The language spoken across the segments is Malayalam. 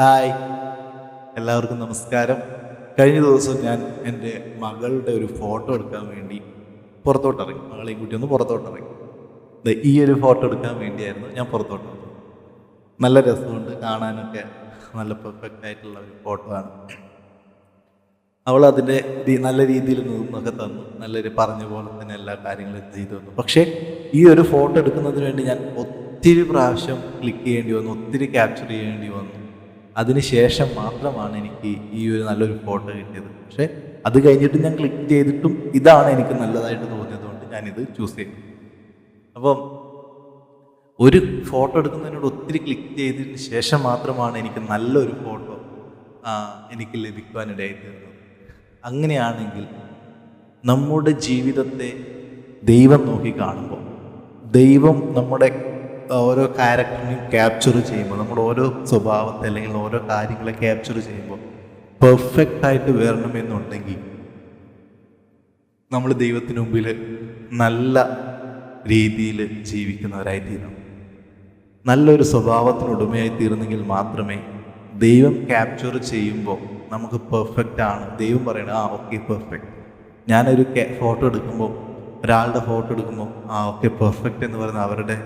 ഹായ്. എല്ലാവർക്കും നമസ്കാരം. കഴിഞ്ഞ ദിവസം ഞാൻ എന്റെ മകളുടെ ഒരു ഫോട്ടോ എടുക്കാൻ വേണ്ടി പുറത്തോട്ടിറങ്ങി. മകളെയും കുട്ടി ഒന്ന് പുറത്തോട്ടിറങ്ങി. ഈ ഒരു ഫോട്ടോ എടുക്കാൻ വേണ്ടിയായിരുന്നു ഞാൻ പുറത്തോട്ടിറങ്ങി. നല്ല രസമുണ്ട്. കാണാനൊക്കെ നല്ല പെർഫെക്റ്റ് ആയിട്ടുള്ള ഒരു ഫോട്ടോ ആണ്. അവൾ അതിന്റെ നല്ല രീതിയിൽ നിന്നൊക്കെ തന്നു. നല്ലൊരു പറഞ്ഞ പോലെ തന്നെ എല്ലാ കാര്യങ്ങളും ചെയ്തു തന്നു. പക്ഷേ ഈ ഒരു ഫോട്ടോ എടുക്കുന്നതിന് വേണ്ടി ഞാൻ ഒത്തിരി പ്രാവശ്യം ക്ലിക്ക് ചെയ്യേണ്ടി വന്നു. ഒത്തിരി ക്യാപ്ചർ ചെയ്യേണ്ടി വന്നു. അതിനുശേഷം മാത്രമാണ് എനിക്ക് ഈ ഒരു നല്ലൊരു ഫോട്ടോ കിട്ടിയത്. പക്ഷേ അത് കഴിഞ്ഞിട്ട് ഞാൻ ക്ലിക്ക് ചെയ്തിട്ടും ഇതാണ് എനിക്ക് നല്ലതായിട്ട് തോന്നിയതുകൊണ്ട് ഞാനിത് ചൂസ് ചെയ്തു. അപ്പം ഒരു ഫോട്ടോ എടുക്കുന്നതിനോട് ഒത്തിരി ക്ലിക്ക് ചെയ്തതിന് ശേഷം മാത്രമാണ് എനിക്ക് നല്ലൊരു ഫോട്ടോ എനിക്ക് ലഭിക്കുവാനിടയായിത്തീർന്നത് അങ്ങനെയാണെങ്കിൽ നമ്മുടെ ജീവിതത്തെ ദൈവം നോക്കി കാണുമ്പോൾ ദൈവം നമ്മുടെ ഓരോ ക്യാരക്ടറിനെയും ക്യാപ്ചർ ചെയ്യുമ്പോൾ നമ്മുടെ ഓരോ സ്വഭാവത്തെ അല്ലെങ്കിൽ ഓരോ കാര്യങ്ങളെ ക്യാപ്ചർ ചെയ്യുമ്പോൾ പെർഫെക്റ്റ് ആയിട്ട് വരണമെന്നുണ്ടെങ്കിൽ നമ്മൾ ദൈവത്തിന് മുമ്പിൽ നല്ല രീതിയിൽ ജീവിക്കുന്നവരായി തീരണം നല്ലൊരു സ്വഭാവത്തിന് ഉടമയായി തീർന്നെങ്കിൽ മാത്രമേ ദൈവം ക്യാപ്ചർ ചെയ്യുമ്പോൾ നമുക്ക് പെർഫെക്റ്റ് ആണ്. ദൈവം പറയണത് ആ ഓക്കെ പെർഫെക്റ്റ് ഞാനൊരു ഫോട്ടോ എടുക്കുമ്പോൾ ഒരാളുടെ ഫോട്ടോ എടുക്കുമ്പോൾ ആ ഓക്കെ പെർഫെക്റ്റ് എന്ന് പറയുന്ന അവരുടെ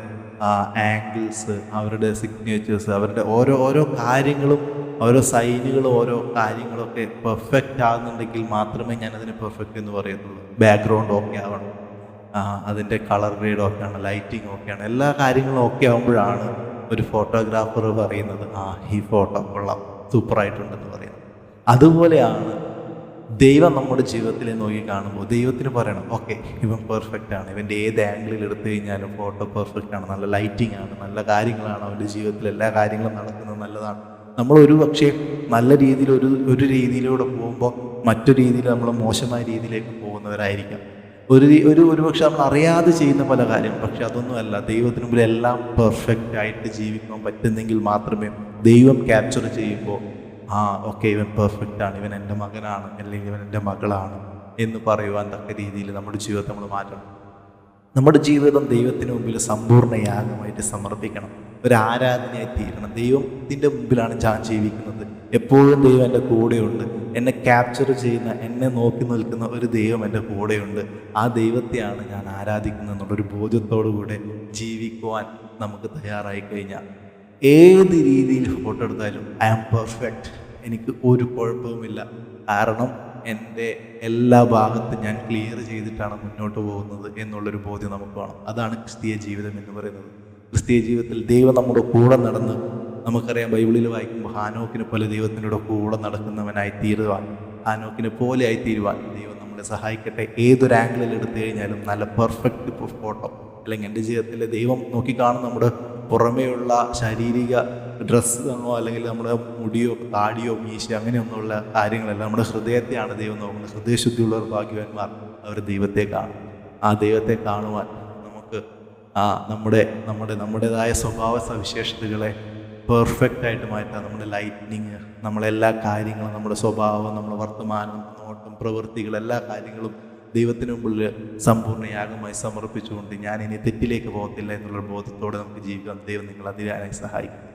ആംഗിൾസ് അവരുടെ സിഗ്നേച്ചേഴ്സ് അവരുടെ ഓരോ ഓരോ കാര്യങ്ങളും ഓരോ സൈനുകളും ഓരോ കാര്യങ്ങളൊക്കെ പെർഫെക്റ്റ് ആകുന്നുണ്ടെങ്കിൽ മാത്രമേ ഞാൻ ഞാനതിന് പെർഫെക്റ്റ് എന്ന് പറയുന്നുള്ളൂ. ബാക്ക്ഗ്രൗണ്ട് ഓക്കെ ആവണം. അതിന്റെ കളർ ഗ്രേഡ് ഒക്കെയാണ് ലൈറ്റിംഗ് ഒക്കെയാണ് എല്ലാ കാര്യങ്ങളും ഓക്കെ ആകുമ്പോഴാണ് ഒരു ഫോട്ടോഗ്രാഫർ പറയുന്നത് ആ ഈ ഫോട്ടോ കൊള്ളാം സൂപ്പറായിട്ടുണ്ടെന്ന് പറയുന്നത്. അതുപോലെയാണ് ദൈവം നമ്മുടെ ജീവിതത്തിൽ നോക്കി കാണുമ്പോൾ ദൈവത്തിന് പറയണം ഓക്കെ ഇവൻ പെർഫെക്റ്റ് ആണ്. ഇവന്റെ ഏത് ആംഗിളിൽ എടുത്തു കഴിഞ്ഞാലും ഫോട്ടോ പെർഫെക്റ്റ് ആണ്. നല്ല ലൈറ്റിംഗ് ആണ്. നല്ല കാര്യങ്ങളാണ് അവന്റെ ജീവിതത്തിൽ എല്ലാ കാര്യങ്ങളും നടക്കുന്നത് നല്ലതാണ്. നമ്മൾ ഒരു പക്ഷേ നല്ല രീതിയിൽ ഒരു ഒരു രീതിയിലൂടെ പോകുമ്പോൾ മറ്റു രീതിയിൽ നമ്മൾ മോശമായ രീതിയിലേക്ക് പോകുന്നവരായിരിക്കാം. ഒരു ഒരു ഒരു പക്ഷെ നമ്മൾ അറിയാതെ ചെയ്യുന്ന പല കാര്യങ്ങൾ പക്ഷെ അതൊന്നുമല്ല. ദൈവത്തിന് മുമ്പിൽ എല്ലാം പെർഫെക്റ്റ് ആയിട്ട് ജീവിക്കാൻ പറ്റുന്നെങ്കിൽ മാത്രമേ ദൈവം ക്യാപ്ചർ ചെയ്യുമ്പോൾ ആ ഓക്കെ ഇവൻ പെർഫെക്റ്റ് ആണ്. ഇവൻ എന്റെ മകനാണ് അല്ലെങ്കിൽ ഇവൻ എന്റെ മകളാണ് എന്ന് പറയുവാൻ തക്ക രീതിയിൽ നമ്മുടെ ജീവിതത്തെ നമ്മൾ മാറ്റണം. നമ്മുടെ ജീവിതം ദൈവത്തിന് മുമ്പിൽ സമ്പൂർണ യാഗമായിട്ട് സമർപ്പിക്കണം. ഒരു ആരാധനയായി തീരണം. ദൈവത്തിന്റെ മുമ്പിലാണ് ഞാൻ ജീവിക്കുന്നത്. എപ്പോഴും ദൈവം എന്റെ കൂടെയുണ്ട്. എന്നെ ക്യാപ്ചർ ചെയ്യുന്ന എന്നെ നോക്കി നിൽക്കുന്ന ഒരു ദൈവം എന്റെ കൂടെയുണ്ട്. ആ ദൈവത്തെയാണ് ഞാൻ ആരാധിക്കുന്നത് എന്നുള്ളൊരു ബോധ്യത്തോടു കൂടെ ജീവിക്കുവാൻ നമുക്ക് തയ്യാറായി കഴിഞ്ഞാൽ ഏത് രീതിയിൽ ഫോട്ടോ എടുത്താലും ഐ ആം പെർഫെക്റ്റ് എനിക്ക് ഒരു കുഴപ്പവുമില്ല. കാരണം എന്റെ എല്ലാ ഭാഗത്തും ഞാൻ ക്ലിയർ ചെയ്തിട്ടാണ് മുന്നോട്ട് പോകുന്നത് എന്നുള്ളൊരു ബോധ്യം നമുക്ക് വേണം. അതാണ് ക്രിസ്തീയ ജീവിതം എന്ന് പറയുന്നത്. ക്രിസ്തീയ ജീവിതത്തിൽ ദൈവം നമ്മുടെ കൂടെ നടന്ന് നമുക്കറിയാം ബൈബിളിൽ വായിക്കുമ്പോൾ ഹാനോക്കിനെ പോലെ ദൈവത്തിനോട് കൂടെ നടക്കുന്നവനായി തീരുവാൻ ഹാനോക്കിനെ പോലെ ആയി തീരുവാൻ ദൈവം നമ്മളെ സഹായിക്കട്ടെ. ഏതൊരു ആംഗിളിൽ എടുത്തു കഴിഞ്ഞാലും നല്ല പെർഫെക്റ്റ് ഫോട്ടോ അല്ലെങ്കിൽ എന്റെ ജീവിതത്തിൽ ദൈവം നോക്കിക്കാണും നമ്മുടെ പുറമേയുള്ള ശാരീരിക ഡ്രസ്സോ അല്ലെങ്കിൽ നമ്മുടെ മുടിയോ താടിയോ മീശയോ അങ്ങനെയൊന്നുമുള്ള കാര്യങ്ങളല്ല. നമ്മുടെ ഹൃദയത്തെയാണ് ദൈവം നോക്കുന്നത്. ഹൃദയശുദ്ധിയുള്ളവർ ഭാഗ്യവാന്മാർ അവർ ദൈവത്തെ കാണും. ആ ദൈവത്തെ കാണുവാൻ നമുക്ക് ആ നമ്മുടെ നമ്മുടെ നമ്മുടേതായ സ്വഭാവ സവിശേഷതകളെ പെർഫെക്റ്റ് ആയിട്ട് നമ്മുടെ ലൈറ്റ്നിങ് നമ്മളെല്ലാ കാര്യങ്ങളും നമ്മുടെ സ്വഭാവം നമ്മുടെ വർത്തമാനം നോട്ടം പ്രവൃത്തികൾ എല്ലാ കാര്യങ്ങളും ദൈവത്തിന് മുമ്പിൽ സമ്പൂർണ യാഗമായി സമർപ്പിച്ചുകൊണ്ട് ഞാൻ ഇനി തെറ്റിലേക്ക് പോകത്തില്ല എന്നുള്ള ബോധത്തോടെ നമുക്ക് ജീവിക്കാം. ദൈവം നിങ്ങൾ അതിനായി സഹായിക്കും